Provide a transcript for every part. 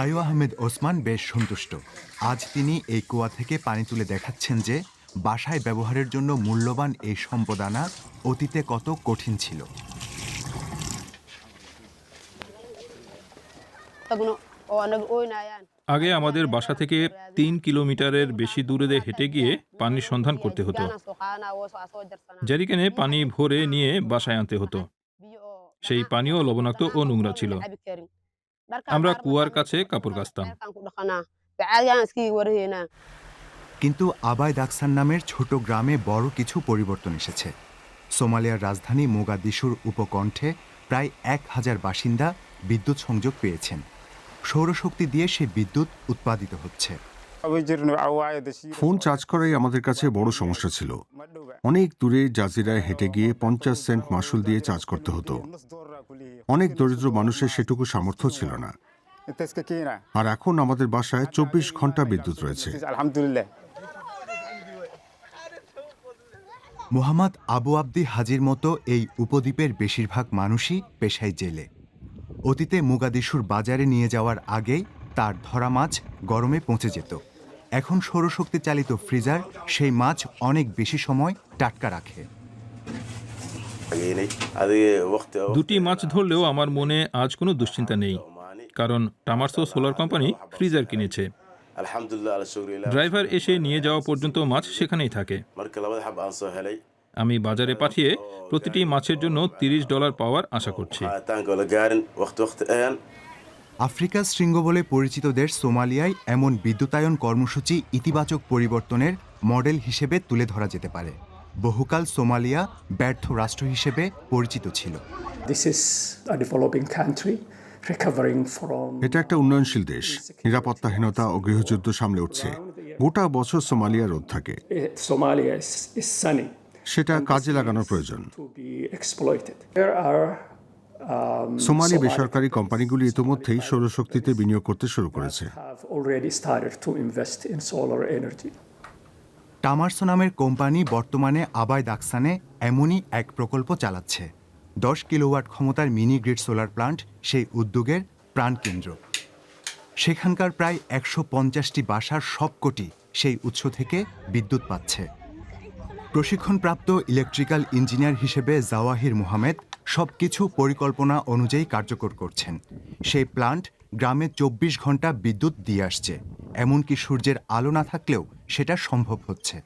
আয়ু আহমেদ ওসমান বেশ সন্তুষ্ট। আজ তিনি এই কুয়া থেকে পানি তুলে দেখাচ্ছেন যে, বাসায় ব্যবহারের জন্য মূল্যবান এই সম্পদ আনা অতীতে কত কঠিন ছিল। আগে আমাদের বাসা থেকে তিন কিলোমিটারের বেশি দূরে হেঁটে গিয়ে পানির সন্ধান করতে হতো। জারিকেনে পানি ভরে নিয়ে বাসায় আনতে হতো। সেই পানিও লবণাক্ত ও নোংরা ছিল। আমরা কুয়ার কাছে কাপড় কাচতাম। কিন্তু আবায় দাকসান নামের ছোট গ্রামে বড় কিছু পরিবর্তন এসেছে। সোমালিয়ার রাজধানী মোগাদিশুর উপকণ্ঠে প্রায় এক হাজার বাসিন্দা বিদ্যুৎ সংযোগ পেয়েছেন। সৌরশক্তি দিয়ে সে বিদ্যুৎ উৎপাদিত হচ্ছে। ফোন চার্জ করাই আমাদের কাছে বড় সমস্যা ছিল। অনেক দূরে জাজিরায় হেঁটে গিয়ে পঞ্চাশ সেন্ট মাসুল দিয়ে চার্জ করতে হতো। অনেক দরিদ্র মানুষের সেটুকু সামর্থ্য ছিল না। আর এখন আমাদের বাসায় চব্বিশ ঘণ্টা বিদ্যুৎ রয়েছে। আলহামদুলিল্লাহ মোহাম্মদ আবু আব্দি হাজির মতো এই উপদ্বীপের বেশিরভাগ মানুষই পেশায় জেলে। অতীতে মুগাদিশুর বাজারে নিয়ে যাওয়ার আগেই তার ধরা মাছ গরমে পৌঁছে যেত। এখন সৌরশক্তি চালিত ফ্রিজার সেই মাছ অনেক বেশি সময় টাটকা রাখে। দুটি মাছ ধরলেও আমার মনে আজ কোনো দুশ্চিন্তা নেই কারণ টামার্সো সোলার কোম্পানি ফ্রিজার কিনেছে। ড্রাইভার এসে নিয়ে যাওয়া পর্যন্ত মাছ সেখানেই থাকে। আমি বাজারে পাঠিয়ে প্রতিটি মাছের জন্য তিরিশ ডলার পাওয়ার আশা করছি। আফ্রিকার শৃঙ্গ বলে পরিচিত দেশ সোমালিয়ায় এমন বিদ্যুতায়ন কর্মসূচি ইতিবাচক পরিবর্তনের মডেল হিসেবে তুলে ধরা যেতে পারে। বহুকাল সোমালিয়া ব্যর্থ রাষ্ট্র হিসেবে পরিচিত ছিল। This is a developing country recovering from এটা একটা উন্নয়নশীল দেশ। নিরাপত্তাহীনতা ও গৃহযুদ্ধ সামলে উঠছে। গোটা বছর সোমালিয়া রোদ থাকে। সেটা কাজে লাগানোর প্রয়োজন। Um, সোমালি বেসরকারি কোম্পানিগুলি ইতোমধ্যেই সৌরশক্তিতে বিনিয়োগ করতে শুরু করেছে. টামার্সো নামের কোম্পানি বর্তমানে আবায় দাকসানে এমনই এক প্রকল্প চালাচ্ছে। দশ কিলোওয়াট ক্ষমতার মিনি গ্রিড সোলার প্লান্ট সেই উদ্যোগের প্রাণকেন্দ্র। সেখানকার প্রায় একশো পঞ্চাশটি বাসার সবকটি সেই উৎস থেকে বিদ্যুৎ পাচ্ছে। প্রশিক্ষণপ্রাপ্ত ইলেকট্রিক্যাল ইঞ্জিনিয়ার হিসেবে জাওয়াহির মোহামেদ সব কিছু পরিকল্পনা অনুযায়ী কার্যকর করছেন। সেই প্লান্ট গ্রামে চব্বিশ ঘণ্টা বিদ্যুৎ দিয়ে আসছে। এমনকি সূর্যের আলো না থাকলেও সেটা সম্ভব হচ্ছে।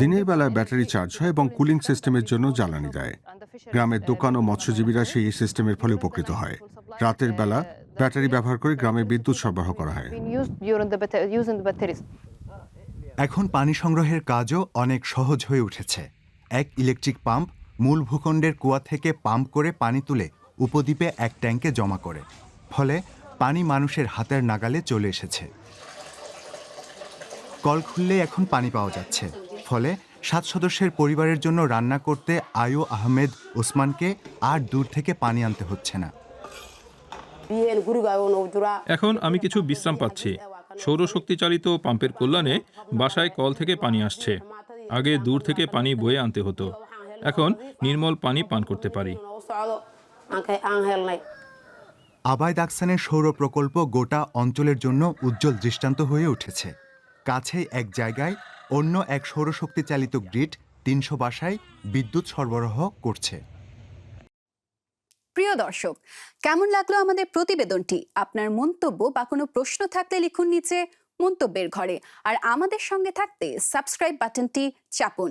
দিনের বেলায় ব্যাটারি চার্জ হয় এবং কুলিং সিস্টেমের জন্য জ্বালানি দেয়। গ্রামের দোকান ও মৎস্যজীবীরা সেই সিস্টেমের ফলে উপকৃত হয়। রাতের বেলা ব্যাটারি ব্যবহার করে গ্রামে বিদ্যুৎ সরবরাহ করা হয়। এখন পানি সংগ্রহের কাজও অনেক সহজ হয়ে উঠেছে। এক ইলেকট্রিক পাম্প মূল ভূখণ্ডের কুয়া থেকে পাম্প করে পানি তুলে উপদ্বীপে এক ট্যাঙ্কে জমা করে। ফলে পানি মানুষের হাতের নাগালে চলে এসেছে। কল খুললে এখন পানি পাওয়া যাচ্ছে। ফলে সাত সদস্যের পরিবারের জন্য রান্না করতে আয়ু আহমেদ ওসমানকে আর দূর থেকে পানি আনতে হচ্ছে না। এখন আমি কিছু বিশ্রাম পাচ্ছি। সৌরশক্তি চালিত পাম্পের কল্যাণে বাসায় কল থেকে পানি আসছে। আগে দূর থেকে পানি বয়ে আনতে হতো। এখন নির্মল পানি পান করতে পারি। আবায় দাকসানের সৌর প্রকল্প গোটা অঞ্চলের জন্য উজ্জ্বল দৃষ্টান্ত হয়ে উঠেছে। কাছেই এক জায়গায় অন্য এক সৌরশক্তি চালিত গ্রিড তিনশো বাসায় বিদ্যুৎ সরবরাহ করছে। প্রিয় দর্শক, কেমন লাগল আমাদের প্রতিবেদনটি? আপনার মন্তব্য বা কোনো প্রশ্ন থাকলে লিখুন নিচে মন্তব্যের ঘরে। আর আমাদের সঙ্গে থাকতে সাবস্ক্রাইব বাটনটি চাপুন।